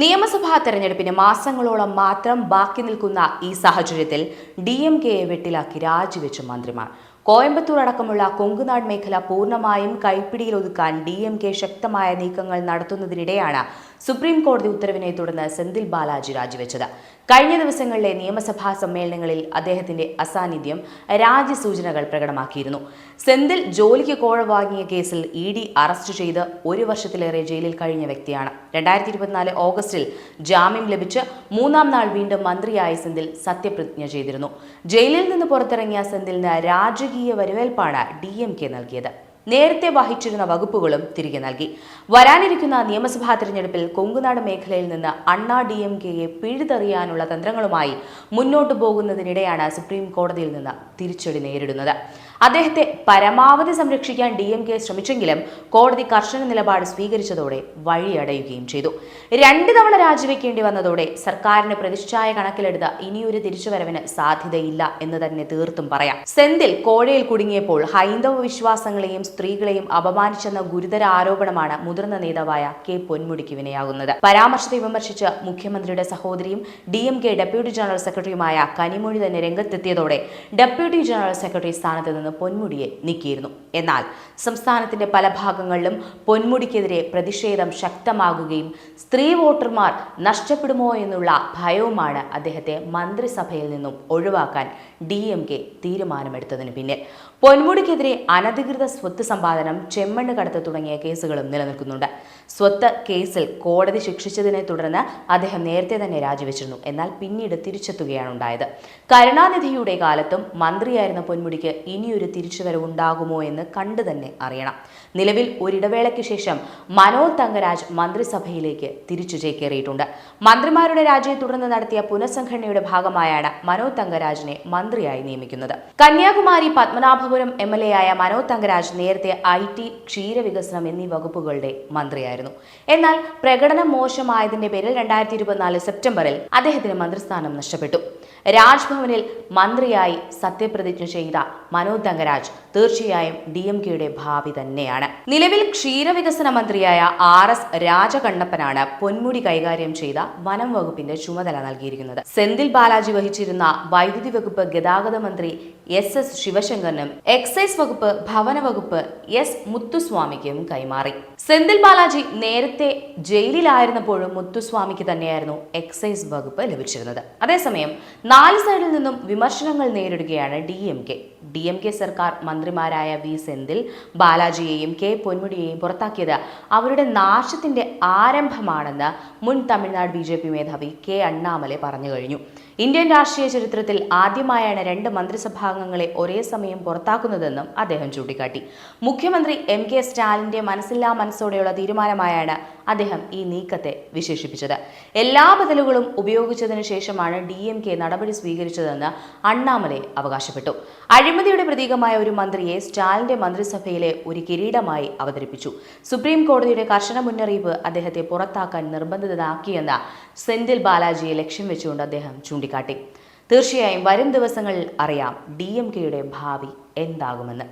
നിയമസഭാ തെരഞ്ഞെടുപ്പിന് മാസങ്ങളോളം മാത്രം ബാക്കി നിൽക്കുന്ന ഈ സാഹചര്യത്തിൽ ഡി എം കെയെ വെട്ടിലാക്കി രാജിവെച്ച മന്ത്രിമാർ. കോയമ്പത്തൂർ അടക്കമുള്ള കൊങ്കുനാട് മേഖല പൂർണമായും കൈപ്പിടിയിൽ ഒതുക്കാൻ ഡി എം കെ ശക്തമായ നീക്കങ്ങൾ നടത്തുന്നതിനിടെയാണ് സുപ്രീം കോടതി ഉത്തരവിനെ തുടർന്ന് സെന്തിൽ ബാലാജി രാജിവെച്ചത്. കഴിഞ്ഞ ദിവസങ്ങളിലെ നിയമസഭാ സമ്മേളനങ്ങളിൽ അദ്ദേഹത്തിന്റെ അസാന്നിധ്യം രാജ്യസൂചനകൾ പ്രകടമാക്കിയിരുന്നു. സെന്തിൽ ജോലിക്ക് കോഴ വാങ്ങിയ കേസിൽ ഇ ഡി അറസ്റ്റ് ചെയ്ത് ഒരു വർഷത്തിലേറെ ജയിലിൽ കഴിഞ്ഞ വ്യക്തിയാണ്. രണ്ടായിരത്തി ഇരുപത്തിനാല് ഓഗസ്റ്റിൽ ജാമ്യം ലഭിച്ച് മൂന്നാം നാൾ വീണ്ടും മന്ത്രിയായ സെന്തിൽ സത്യപ്രതിജ്ഞ ചെയ്തിരുന്നു. ജയിലിൽ നിന്ന് പുറത്തിറങ്ങിയ സെന്തിലിന് രാജകീയ വരവേൽപ്പാണ് ഡി എം കെ നൽകിയത്. നേരത്തെ വഹിച്ചിരുന്ന വകുപ്പുകളും തിരികെ നൽകി. വരാനിരിക്കുന്ന നിയമസഭാ തിരഞ്ഞെടുപ്പിൽ കൊങ്കുനാട് മേഖലയിൽ നിന്ന് അണ്ണാ ഡി എം കെയെ പിഴുതെറിയാനുള്ള തന്ത്രങ്ങളുമായി മുന്നോട്ടു പോകുന്നതിനിടെയാണ് സുപ്രീം കോടതിയിൽ നിന്ന് തിരിച്ചടി നേരിടുന്നത്. അദ്ദേഹത്തെ പരമാവധി സംരക്ഷിക്കാൻ ഡി എം കെ ശ്രമിച്ചെങ്കിലും കോടതി കർശന നിലപാട് സ്വീകരിച്ചതോടെ വഴിയടയുകയും ചെയ്തു. രണ്ട് തവണ രാജിവെക്കേണ്ടി വന്നതോടെ സർക്കാരിന് പ്രതിഷ്ഠായ കണക്കിലെടുത്ത ഇനിയൊരു തിരിച്ചുവരവിന് സാധ്യതയില്ല എന്ന് തന്നെ തീർത്തും പറയാം. സെന്തിൽ കോഴയിൽ കുടുങ്ങിയപ്പോൾ ഹൈന്ദവ വിശ്വാസങ്ങളെയും സ്ത്രീകളെയും അപമാനിച്ചെന്ന ഗുരുതര ആരോപണമാണ് മുതിർന്ന നേതാവായ കെ പൊന്മുടിക്ക് വിനയാകുന്നത്. പരാമർശത്തെ വിമർശിച്ച് മുഖ്യമന്ത്രിയുടെ സഹോദരിയും D M K deputy general സെക്രട്ടറിയുമായ കനിമൊഴി തന്നെ രംഗത്തെത്തിയതോടെ ഡെപ്യൂട്ടി ജനറൽ സെക്രട്ടറി സ്ഥാനത്ത് നിന്ന് പൊന്മുടിയെ നീക്കിയിരുന്നു. എന്നാൽ സംസ്ഥാനത്തിന്റെ പല ഭാഗങ്ങളിലും പൊന്മുടിക്കെതിരെ പ്രതിഷേധം ശക്തമാകുകയും സ്ത്രീ വോട്ടർമാർ നഷ്ടപ്പെടുമോ എന്നുള്ള ഭയവുമാണ് അദ്ദേഹത്തെ മന്ത്രിസഭയിൽ നിന്നും ഒഴിവാക്കാൻ ഡി എം കെ തീരുമാനമെടുത്തതിന് പിന്നിൽ. പൊന്മുടിക്കെതിരെ അനധികൃത സ്വത്ത് സമ്പാദനം ചെമ്മണ്ണ് കടത്ത് തുടങ്ങിയ കേസുകളും നിലനിൽക്കുന്നുണ്ട്. സ്വത്ത് കേസിൽ കോടതി ശിക്ഷിച്ചതിനെ തുടർന്ന് അദ്ദേഹം നേരത്തെ തന്നെ രാജിവെച്ചിരുന്നു. എന്നാൽ പിന്നീട് തിരിച്ചെത്തുകയാണ് ഉണ്ടായത്. കരുണാനിധിയുടെ കാലത്തും മന്ത്രിയായിരുന്ന പൊന്മുടിക്ക് ഇനിയൊരു തിരിച്ചുവരവ് ഉണ്ടാകുമോ എന്ന് കണ്ടു തന്നെ അറിയണം. നിലവിൽ ഒരിടവേളയ്ക്ക് ശേഷം മനോജ് തങ്കരാജ് മന്ത്രിസഭയിലേക്ക് തിരിച്ചു ചേക്കേറിയിട്ടുണ്ട്. മന്ത്രിമാരുടെ രാജിയെ തുടർന്ന് നടത്തിയ പുനഃസംഘടനയുടെ ഭാഗമായാണ് മനോജ് തങ്കരാജിനെ മന്ത്രിയായി നിയമിക്കുന്നത്. Kanyakumari Padmanabhapuram M L A ആയ മനോജ് തങ്കരാജ് നേരത്തെ ഐ ടി ക്ഷീരവികസനം എന്നീ വകുപ്പുകളുടെ മന്ത്രിയായിരുന്നു. എന്നാൽ പ്രകടനം മോശമായതിന്റെ പേരിൽ രണ്ടായിരത്തി ഇരുപത്തിനാല് സെപ്റ്റംബറിൽ അദ്ദേഹത്തിന് മന്ത്രിസ്ഥാനം നഷ്ടപ്പെട്ടു. രാജ്ഭവനിൽ മന്ത്രിയായി സത്യപ്രതിജ്ഞ ചെയ്ത മനോജ് തങ്കരാജ് തീർച്ചയായും ഡി എം കെയുടെ ഭാവി തന്നെയാണ്. നിലവിൽ ക്ഷീരവികസന മന്ത്രിയായ ആർ എസ് രാജകണ്ണപ്പനാണ് പൊന്മുടി കൈകാര്യം ചെയ്ത വനം വകുപ്പിന്റെ ചുമതല നൽകിയിരിക്കുന്നത്. സെന്തിൽ ബാലാജി വഹിച്ചിരുന്ന വൈദ്യുതി വകുപ്പ് ഗതാഗത മന്ത്രി എസ് എസ് ശിവശങ്കറിനും എക്സൈസ് വകുപ്പ് ഭവന വകുപ്പ് എസ് മുത്തുസ്വാമിക്കും കൈമാറി. സെന്തിൽ ബാലാജി നേരത്തെ ജയിലിലായിരുന്നപ്പോഴും മുത്തുസ്വാമിക്ക് തന്നെയായിരുന്നു എക്സൈസ് വകുപ്പ് ലഭിച്ചിരുന്നത്. അതേസമയം നാല് സൈഡിൽ നിന്നും വിമർശനങ്ങൾ നേരിടുകയാണ് D M K. D M K സർക്കാർ മന്ത്രിമാരായ വി സെന്തിൽ ബാലാജിയെയും കെ പൊന്മുടിയെയും പുറത്താക്കിയത് അവരുടെ നാശത്തിന്റെ ആരംഭമാണെന്ന് മുൻ തമിഴ്നാട് ബി ജെ പി മേധാവി കെ അണ്ണാമലെ പറഞ്ഞു കഴിഞ്ഞു. ഇന്ത്യൻ രാഷ്ട്രീയ ചരിത്രത്തിൽ ആദ്യമായാണ് രണ്ട് മന്ത്രിസഭാംഗങ്ങളെ ഒരേ സമയം പുറത്താക്കുന്നതെന്നും അദ്ദേഹം ചൂണ്ടിക്കാട്ടി. മുഖ്യമന്ത്രി എം കെ സ്റ്റാലിന്റെ മനസ്സില്ലാ മനസ്സോടെയുള്ള തീരുമാനമായാണ് അദ്ദേഹം ഈ നീക്കത്തെ വിശേഷിപ്പിച്ചത്. എല്ലാ ബദലുകളും ഉപയോഗിച്ചതിനു ശേഷമാണ് ഡി എം കെ നടപടി സ്വീകരിച്ചതെന്ന് അണ്ണാമലെ അവകാശപ്പെട്ടു. അഴിമതിയുടെ പ്രതീകമായ ഒരു മന്ത്രിയെ സ്റ്റാലിന്റെ മന്ത്രിസഭയിലെ ഒരു കിരീടമായി അവതരിപ്പിച്ചു. സുപ്രീം കോടതിയുടെ കർശന മുന്നറിയിപ്പ് അദ്ദേഹത്തെ പുറത്താക്കാൻ നിർബന്ധിതനാക്കിയെന്ന സെന്തിൽ ബാലാജിയെ ലക്ഷ്യം വെച്ചുകൊണ്ട് അദ്ദേഹം ചൂണ്ടിക്കാട്ടി. തീർച്ചയായും വരും ദിവസങ്ങളിൽ അറിയാം ഡി എം കെയുടെ ഭാവി എന്താകുമെന്ന്.